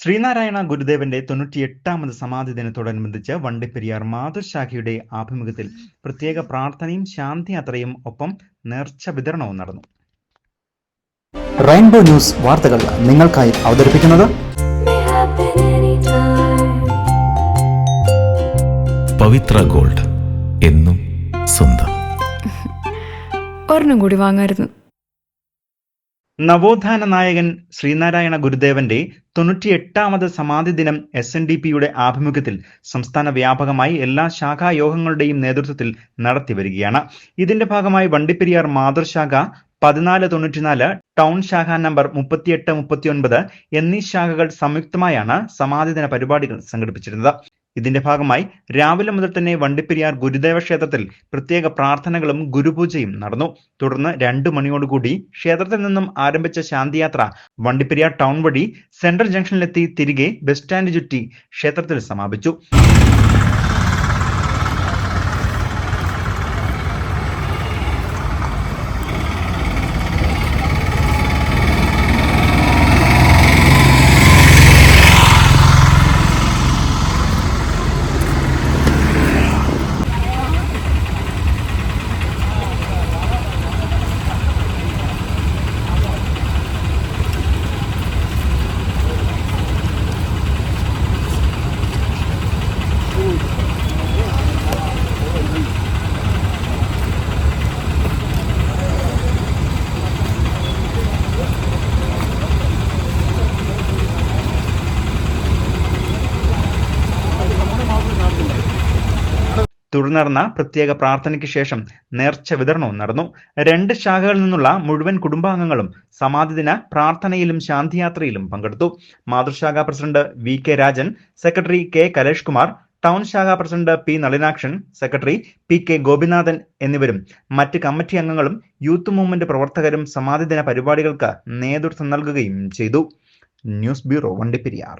ശ്രീനാരായണ ഗുരുദേവന്റെ തൊണ്ണൂറ്റിയെട്ടാമത് സമാധി ദിനത്തോടനുബന്ധിച്ച് വണ്ടിപ്പെരിയാർ മാതൃശാഖയുടെ ആഭിമുഖ്യത്തിൽ പ്രത്യേക പ്രാർത്ഥനയും ശാന്തിയാത്രയും ഒപ്പം നേർച്ച വിതരണവും നടന്നു റെയിൻബോ ന്യൂസ് വാർത്തകൾ നിങ്ങൾക്കായി അവതരിപ്പിക്കുന്നത്. പവിത്ര ഗോൾഡ് എന്നും സ്വന്തം ഒരെണ്ണം കൂടി വാങ്ങായിരുന്നു നവോത്ഥാന നായകൻ ശ്രീനാരായണ ഗുരുദേവന്റെ തൊണ്ണൂറ്റിയെട്ടാമത് സമാധി ദിനം എസ് എൻ ഡി പിയുടെ ആഭിമുഖ്യത്തിൽ സംസ്ഥാന വ്യാപകമായി എല്ലാ ശാഖായോഗങ്ങളുടെയും നേതൃത്വത്തിൽ നടത്തിവരികയാണ്. ഇതിന്റെ ഭാഗമായി വണ്ടിപ്പെരിയാർ മാതൃശാഖ പതിനാല് തൊണ്ണൂറ്റിനാല് ടൗൺ ശാഖ നമ്പർ മുപ്പത്തിയെട്ട് മുപ്പത്തിയൊൻപത് എന്നീ ശാഖകൾ സംയുക്തമായാണ് സമാധി ദിന പരിപാടികൾ സംഘടിപ്പിച്ചിരുന്നത്. ഇതിന്റെ ഭാഗമായി രാവിലെ മുതൽ തന്നെ വണ്ടിപ്പെരിയാർ ഗുരുദേവ ക്ഷേത്രത്തിൽ പ്രത്യേക പ്രാർത്ഥനകളും ഗുരുപൂജയും നടന്നു. തുടർന്ന് രണ്ടു മണിയോടുകൂടി ക്ഷേത്രത്തിൽ നിന്നും ആരംഭിച്ച ശാന്തിയാത്ര വണ്ടിപ്പെരിയാർ ടൗൺ വഴി സെൻട്രൽ ജംഗ്ഷനിലെത്തി തിരികെ ബസ് സ്റ്റാൻഡ് ചുറ്റി ക്ഷേത്രത്തിൽ സമാപിച്ചു. തുടർന്ന് പ്രത്യേക പ്രാർത്ഥനയ്ക്ക് ശേഷം നേർച്ച വിതരണവും നടന്നു. രണ്ട് ശാഖകളിൽ നിന്നുള്ള മുഴുവൻ കുടുംബാംഗങ്ങളും സമാധി ദിന പ്രാർത്ഥനയിലും ശാന്തിയാത്രയിലും പങ്കെടുത്തു. മാതൃശാഖ president V K Rajan secretary K Kalesh Kumar town ശാഖ president P Nalinakshan secretary P K Gopinathan എന്നിവരും മറ്റ് കമ്മിറ്റി അംഗങ്ങളും യൂത്ത് മൂവ്മെന്റ് പ്രവർത്തകരും സമാധി ദിന പരിപാടികൾക്ക് നേതൃത്വം നൽകുകയും ചെയ്തു. News bureau Vandiperiyar.